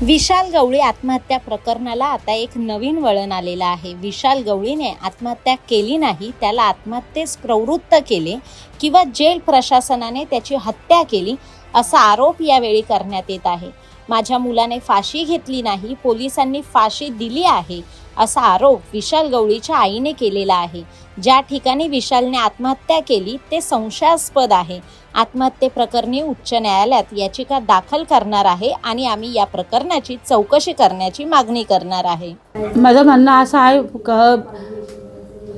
विशाल गवळी आत्महत्या प्रकरणाला आता एक नवीन वळण आलेलं आहे. विशाल गवळीने आत्महत्या केली नाही त्याला आत्महत्येस प्रवृत्त केले किंवा जेल प्रशासनाने त्याची हत्या केली असा आरोप यावेळी करण्यात येत आहे. माझ्या मुलाने फाशी घेतली नाही पोलिसांनी फाशी दिली आहे असा आरोप विशाल गवळीच्या आईने केलेला आहे. ज्या ठिकाणी विशालने आत्महत्या केली ते संशयास्पद आहे. आत्महत्येप्रकरणी उच्च न्यायालयात याचिका दाखल करणार आहे आणि आम्ही या प्रकरणाची चौकशी करण्याची मागणी करणार आहे. माझं म्हणणं असं आहे क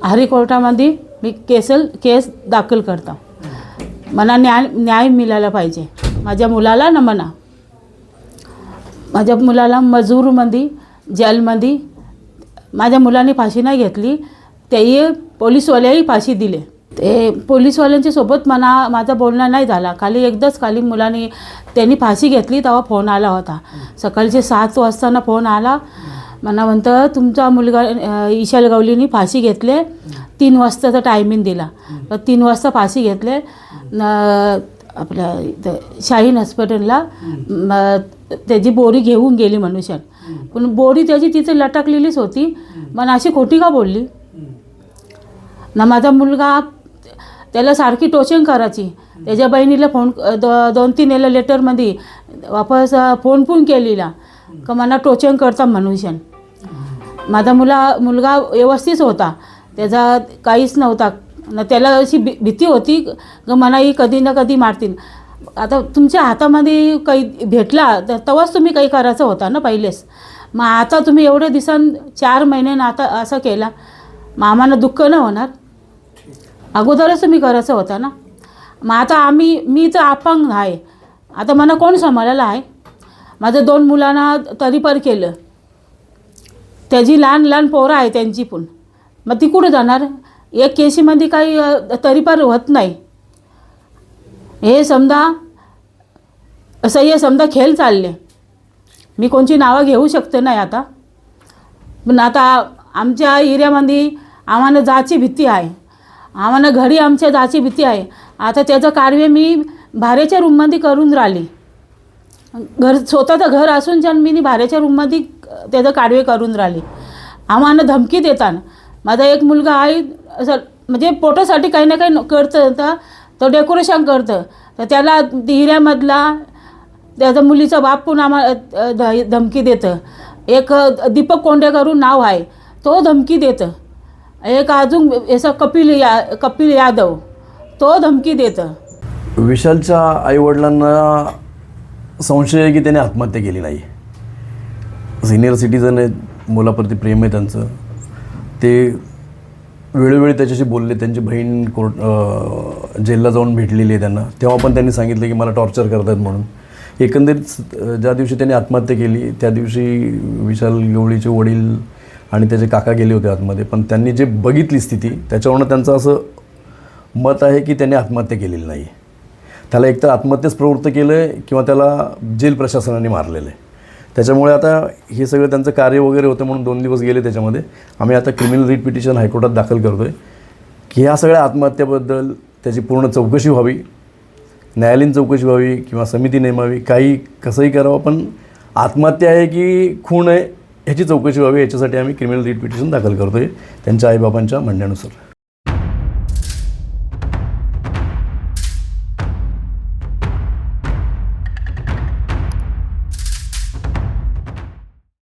हरी कोर्टामध्ये मी केसल केस दाखल करतो. मला न्याय न्याय मिळाला पाहिजे. माझ्या मुलाला न म्हणा. माझ्या मुलाला मजूरमध्ये जेलमध्ये माझ्या मुलाने फाशी नाही घेतली तेही पोलीसवाल्याही फाशी दिले. ते पोलीसवाल्यांच्या सोबत मला माझा बोलणं नाही झाला. खाली एकदाच खाली मुलाने त्यांनी फाशी घेतली तेव्हा फोन आला होता. सकाळचे सात वाजताना फोन आला. मला म्हणतं तुमचा मुलगा अं, फाशी घेतले. तीन वाजताचा टायमिंग दिला. तर तीन वाजता फाशी घेतले. न आपल्या इथं शाहीन हॉस्पिटलला त्याची बोरी घेऊन गेली मनुष्यात पण बोरी त्याची तिथे लटकलेलीच होती. पण अशी खोटी का बोलली? ना माझा मुलगा त्याला सारखी टोचिंग करायची. त्याच्या बहिणीला फोन दो दोन तीन याला लेटरमध्ये वापस फोन पण केलेला. का मला टोचिंग करता मनुष्यन माझा मुला मुलगा व्यवस्थित होता. त्याचा काहीच नव्हता. न त्याला अशी भी भीती होती का कधी ना कधी मारतील. आता तुमच्या हातामध्ये काही भेटला तर तेव्हाच तुम्ही काही करायचं होता ना पहिलेच. मग आता तुम्ही एवढे दिसान चार महिन्यानं आता असं केला. मग आम्हाला दुःख न होणार. अगोदरच तुम्ही करायचं होता ना. मग आता आम्ही मी तर अपंग आहे. आता मला कोण सांभाळायला आहे? माझं दोन मुलांना तरी पर केलं. त्याची लहान लहान पोरं आहे त्यांची पण. मग ती कुठं जाणार? एक केशीमध्ये काही तरीपार होत नाही. हे समजा असं हे समजा खेळ चालले. मी कोणची नावं घेऊ शकते नाही आता. पण आता आमच्या एरियामध्ये आम्हाला जाची भीती आहे. आम्हाला घरी आमच्या जाची भीती आहे. आता त्याचं कार्य मी भाऱ्याच्या रूममध्ये करून राहिली. घर स्वतःचं घर असून छान मी भाऱ्याच्या रूममध्ये त्याचं कार्य करून राहिली. आम्हाला धमकी देतात माझा एक मुलगा आहे असं म्हणजे पोटासाठी काही ना काही करतं. तर तो डेकोरेशन करतं. तर त्याला हिऱ्यामधला त्याचा मुलीचा बाप पण आम्हाला धमकी देतं. एक दीपक कोंडेकरून नाव आहे. तो धमकी देतं. एक अजून याचा कपिल या कपिल यादव तो धमकी देतं. विशालच्या आईवडिलांना संशय आहे की त्याने आत्महत्या केली नाही. सिनियर सिटीजन आहेत मुलाप्रती प्रेम आहे त्यांचं. ते वेळोवेळी त्याच्याशी बोलले त्यांची बहीण कोर्ट जेलला जाऊन भेटलेली आहे त्यांना. तेव्हा पण त्यांनी सांगितलं की मला टॉर्चर करतात म्हणून. एकंदरीत ज्या दिवशी त्यांनी आत्महत्या केली त्या दिवशी विशाल गवळीचे वडील आणि त्याचे काका गेले होते आतमध्ये. पण त्यांनी जे बघितली स्थिती त्याच्यावरनं त्यांचं असं मत आहे की त्यांनी आत्महत्या केलेली नाही. त्याला एकतर आत्महत्येच प्रवृत्त केलं आहे किंवा त्याला जेल प्रशासनाने मारलेलं आहे त्याच्यामुळे आता हे सगळं त्यांचं कार्य वगैरे होतं म्हणून दोन दिवस गेले त्याच्यामध्ये. आम्ही आता क्रिमिनल रिट पिटिशन हायकोर्टात दाखल करतो आहे की ह्या सगळ्या आत्महत्येबद्दल त्याची पूर्ण चौकशी व्हावी. न्यायालयीन चौकशी व्हावी किंवा समिती नेमावी काही कसंही करावं पण आत्महत्या आहे की खून आहे ह्याची चौकशी व्हावी याच्यासाठी आम्ही क्रिमिनल रिट पिटिशन दाखल करतो आहे त्यांच्या आईबाबांच्या म्हणण्यानुसार.